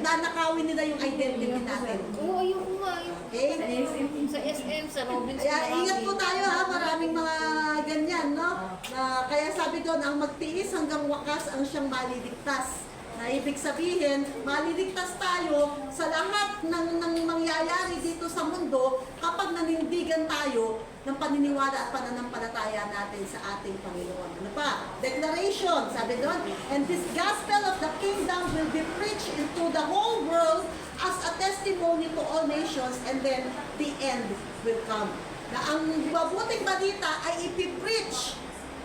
nanakawin nila yung identity natin. Oo, ayoko nga. Yung Okay? sa SM, sa Robinson. Kaya ingat po tayo ha, maraming mga ganyan, no? Na, kaya sabi doon, ang magtiis hanggang wakas ang siyang maliligtas. Na ibig sabihin, maliligtas tayo sa lahat ng, ng mangyayari dito sa mundo kapag nanindigan tayo ng paniniwala at pananampalataya natin sa ating Panginoon. Ano pa? Declaration, sabi doon, and this gospel of the kingdom will be preached into the whole world as a testimony to all nations and then the end will come. Na ang mabuting balita ay ipipreach.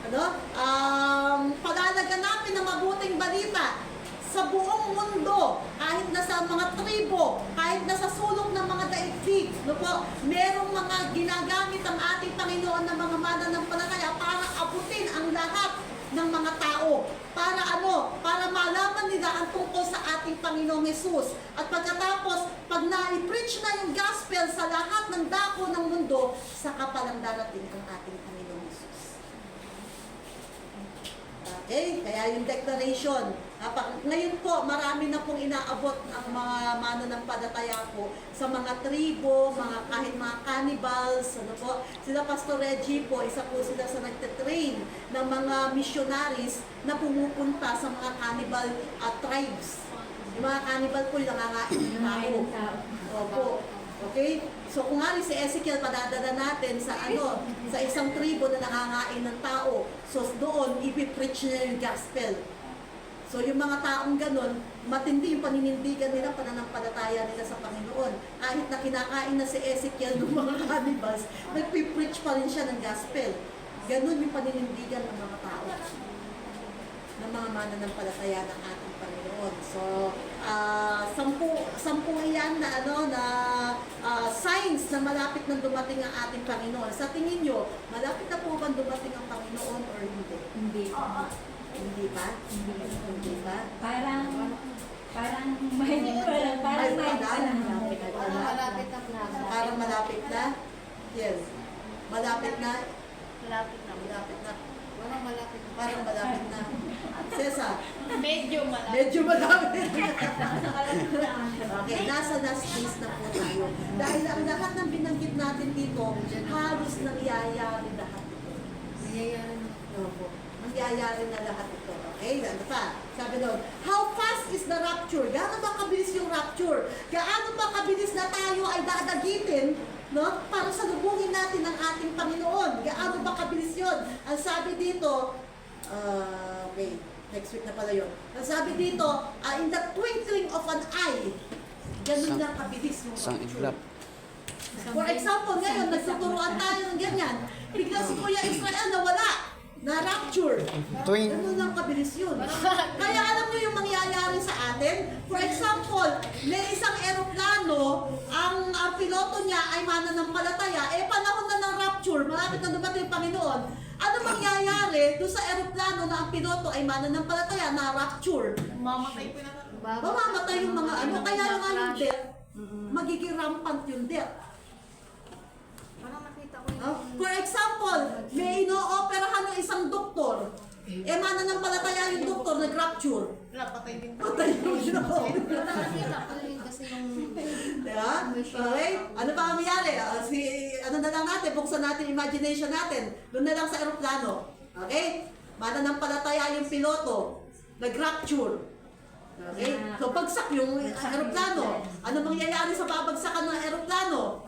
Ano? Um, palalaganapin ng mabuting balita sa buong mundo, kahit na sa mga tribo, kahit na sa sulok ng mga daigdig, no po, merong mga ginagamit ang ating Panginoon ng mga mananampalataya para abutin ang lahat ng mga tao. Para ano? Para malaman nila ang tungkol sa ating Panginoong Yesus. At pagkatapos, pag na-preach na yung gospel sa lahat ng dako ng mundo, saka palang darating ang ating Panginoong Yesus. Okay? Kaya yung declaration. Ngayon po, marami na pong inaabot ang mga mananampalataya po sa mga tribo, mga kahit mga cannibals, ano po. Sila Pastor Reggie po, isa po sila sa nagte-train ng mga missionaries na pumupunta sa mga cannibal uh, tribes. Yung mga cannibal po, yung nangangain ng tao. Opo. Okay? So kung nga si Ezekiel padadala natin sa ano, sa isang tribo na nangangain ng tao. So doon ipipreach niya yung gospel. So yung mga taong ganun, matindi yung paninindigan nila, pananampalataya nila sa Panginoon. Kahit na kinakain na si Ezekiel ng mga cannibals, nagpipreach pa rin siya ng gospel. Ganun yung paninindigan ng mga tao ng mga mananampalataya ng ating Panginoon. So, ah sampu, sampu yan na ano na ah, signs na malapit nang dumating ang ating Panginoon. Sa tingin nyo, malapit na po ba dumating ang Panginoon or hindi? Hindi. Hindi pa? Hindi pa? Parang, parang may pa lang, parang may pa lang. Malapit na plaza. Parang malapit na? Yes. Malapit na? Malapit na. Malapit na. Parang malapit na. Parang malapit na. Cesar, Medyo malapit. medyo malapit. Okay, nasa last days na po tayo. Dahil ang lahat ng binanggit natin dito, halos nangyayari lahat ito. Nangyayari na. Opo. Nangyayari na lahat ito. Okay, ano pa? Sabi doon, how fast is the rapture? Gaano ba kabilis yung rapture? Gaano ba kabilis na tayo ay dadagitin no? para salubungin natin ang ating Panginoon? Gaano ba kabilis yun? Ang sabi dito, uh, okay, next week na pala yun. Ang sabi dito, ah, in the twinkling of an eye, ganun na kabilis yung rapture. For example, ngayon, nagtuturuan tayo ng ganyan. Bigla si Kuya Israel nawala. Na-rapture. Tuwing Ganun lang kabilis yun. Kaya alam nyo yung mangyayari sa atin? For example, may isang eroplano, ang, ang piloto niya ay mananampalataya, eh panahon na ng rapture, malapit na dumating yung Panginoon. Ano mangyayari doon sa eroplano na ang piloto ay mananampalataya na rapture? Mamatay po na. Mamamatay yung mga ano, kaya nga yung death, magiging rampant yung death. For example, may ino-operahan ng isang doktor. Eh, mananampalataya yung doktor, nag-rapture. Wala, patay din. Patay yung ko yun kasi yung... Diba? Okay? Ano pa ang mangyari? Ah, si, ano na lang natin, buksan natin imagination natin. Doon na lang sa aeroplano. Okay? Mananampalataya yung piloto. Nag-rapture. Okay? So, bagsak yung aeroplano. Ano mangyayari sa babagsakan ng aeroplano?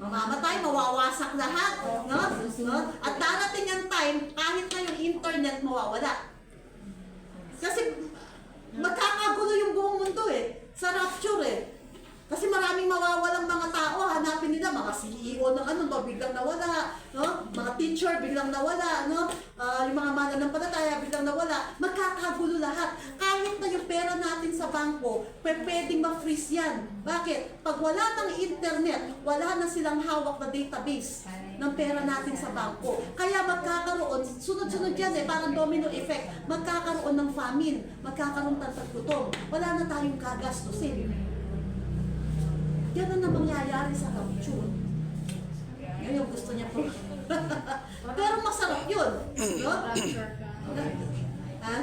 Mamamatay mawawasak lahat. No? No? At darating ang time, kahit na yung internet mawawala. Kasi magkakagulo yung buong mundo eh. Sa rapture eh. Kasi maraming mawawalang mga tao, hanapin nila, mga CEO ng ano, biglang nawala, no? mga teacher biglang nawala, no? Ah, yung mga mananampalataya biglang nawala, magkakagulo lahat. Kahit na yung pera natin sa bangko, pwedeng ma-freeze yan. Bakit? Pag wala ng internet, wala na silang hawak na database ng pera natin sa bangko. Kaya magkakaroon, sunod-sunod yan eh, parang domino effect, magkakaroon ng famine, magkakaroon ng taggutom, wala na tayong gagastusin. Yan ang mangyayari sa rapture. Yan yung gusto niya po. Pero masarap yun. No? Ha?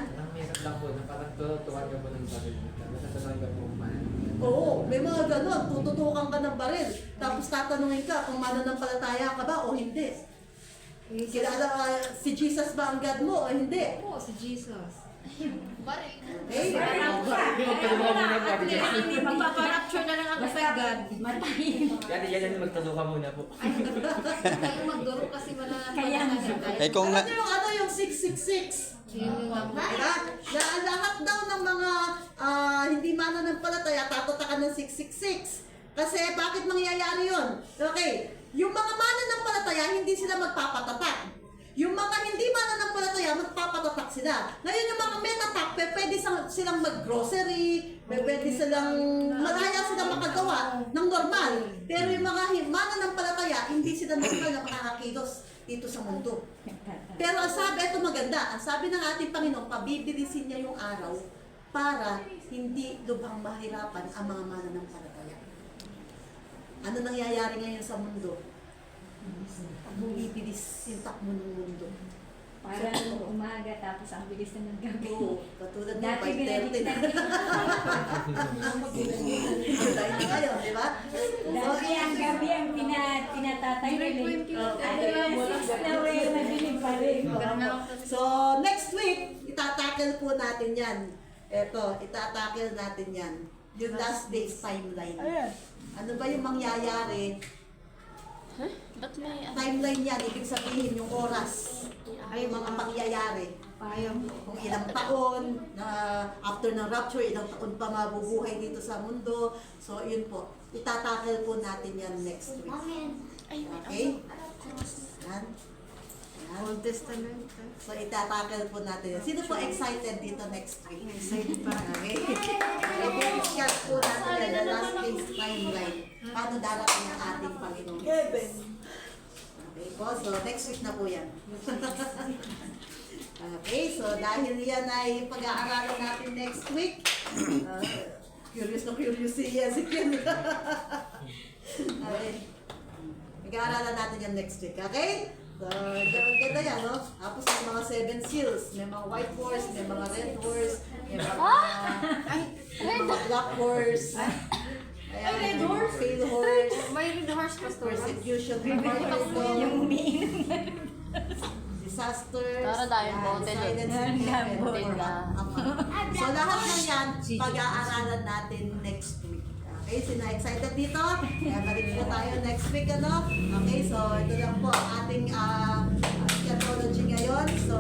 Lang po na parang tututukan ka po ng baril. Tatanungin ka po paano. Oo, may mga ganon. Tututukan ka ng baril. Tapos tatanungin ka kung mananampalataya ka ba o hindi. Kilala ah, si Jesus ba ang God mo o hindi? Oo, si Jesus. Baril. Okay? Hindi, magtanong ka muna po. Ate Jessie. Magpaparapture na lang ako kay God. Matay. Ate Jessie, magtanong ka muna po. Ay, kayo magduro kasi wala na Kaya nga. Eh kung na, Ano yung ano yung 666? Yun lang. Diba? Na lahat daw ng mga ah, hindi mananampalataya tatatakan ng 666. Kasi bakit mangyayari yun? Okay, yung mga mananampalataya hindi sila magpapatatak. Yung mga hindi mananampalataya magpapatatak sila. Ngayon yung mga metatak, pwede silang, mag-grocery, pe- pwede silang, malaya silang makagawa ng normal. Pero yung mga hi- mananampalataya, hindi sila normal na makakakilos dito sa mundo. Pero ang sabi, ito maganda, ang sabi ng ating Panginoon, pabibilisin niya yung araw para hindi lubhang mahirapan ang mga mananampalataya. Ano nangyayari ngayon sa mundo? Bumibilis yung takbo ng mundo. Parang umaga tapos ang bilis na ng gabi. Oo, katulad ng Dati 5.30 na. July na ngayon, di ba? Dati ang gabi ang pina, tinatatanggal eh. Ano yung six na way, madilim pa rin. So, next week, itatackle po natin yan. Eto, itatackle natin yan. Yung last days timeline. Ano ba yung mangyayari? Ba't may Timeline yan, ibig sabihin yung oras. Ay, mga pangyayari. Kung ilang taon, na after ng rapture, ilang taon pa mabubuhay dito sa mundo. So, yun po. Itatackle po natin yan next week. Okay? Yan. Yan. Old Testament. So, itatackle po natin yan. Sino po excited dito next week? Excited pa. Okay? I-discuss po natin the last days timeline. Paano darating ang ating Panginoon? Heaven. Okay po, so next week na po yan. okay, so dahil yan ay pag-aaralan natin next week, uh, curious na curious si Ken. okay. Pag-aaralan natin yan next week, okay? So, ganda, yan, no? Tapos may mga seven seals, may mga white horse, may mga red horse, may mga, may mga black horse. Ay, red horse? Pale horse, May red horse pastor. persecution, Yung umiinom. disasters, Tara tayo, bote bote na. So lahat ng yan, pag-aaralan natin next week. Okay, sino excited dito? Kaya balik po tayo next week, ano? Okay, so ito lang po ang ating uh, eschatology ngayon. So,